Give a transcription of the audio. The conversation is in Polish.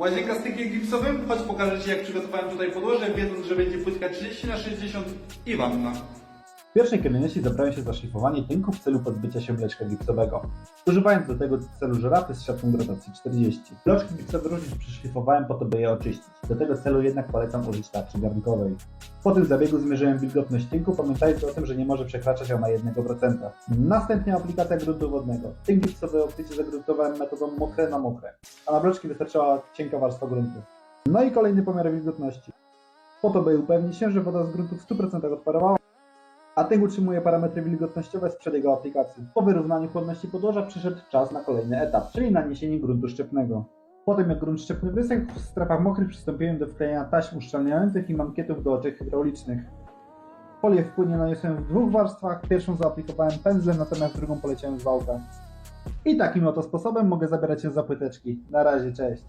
Łazienka z tynkiem gipsowym? Chodź pokażę Ci jak przygotowałem tutaj podłoże, wiedząc, że będzie płytka 30 na 60 i wanna. W pierwszej kolejności zabrałem się za szlifowanie tynku w celu pozbycia się mleczka gipsowego, używając do tego celu żyrafy z siatką gradacji 40. Bloczki gipsowe również przeszlifowałem po to, by je oczyścić. Do tego celu jednak polecam użyć tarczy garnkowej. Po tym zabiegu zmierzyłem wilgotność tynku, pamiętając o tym, że nie może przekraczać ona 1%. Następnie aplikacja gruntu wodnego. Tynk gipsowy optycznie zagruntowałem metodą mokre na mokre, a na bloczki wystarczała cienka warstwa gruntu. No i kolejny pomiar wilgotności. Po to, by upewnić się, że woda z gruntu w 100% odparowała, a ten utrzymuje parametry wilgotnościowe sprzed jego aplikacji. Po wyrównaniu chłodności podłoża przyszedł czas na kolejny etap, czyli naniesienie gruntu szczepnego. Potem jak grunt szczepny wysechł, w strefach mokrych przystąpiłem do wklejenia taśm uszczelniających i mankietów do oczek hydraulicznych. Folię w płynie naniosłem w dwóch warstwach, pierwszą zaaplikowałem pędzlem, natomiast drugą poleciałem z wałka. I takim oto sposobem mogę zabierać się za płyteczki. Na razie, cześć.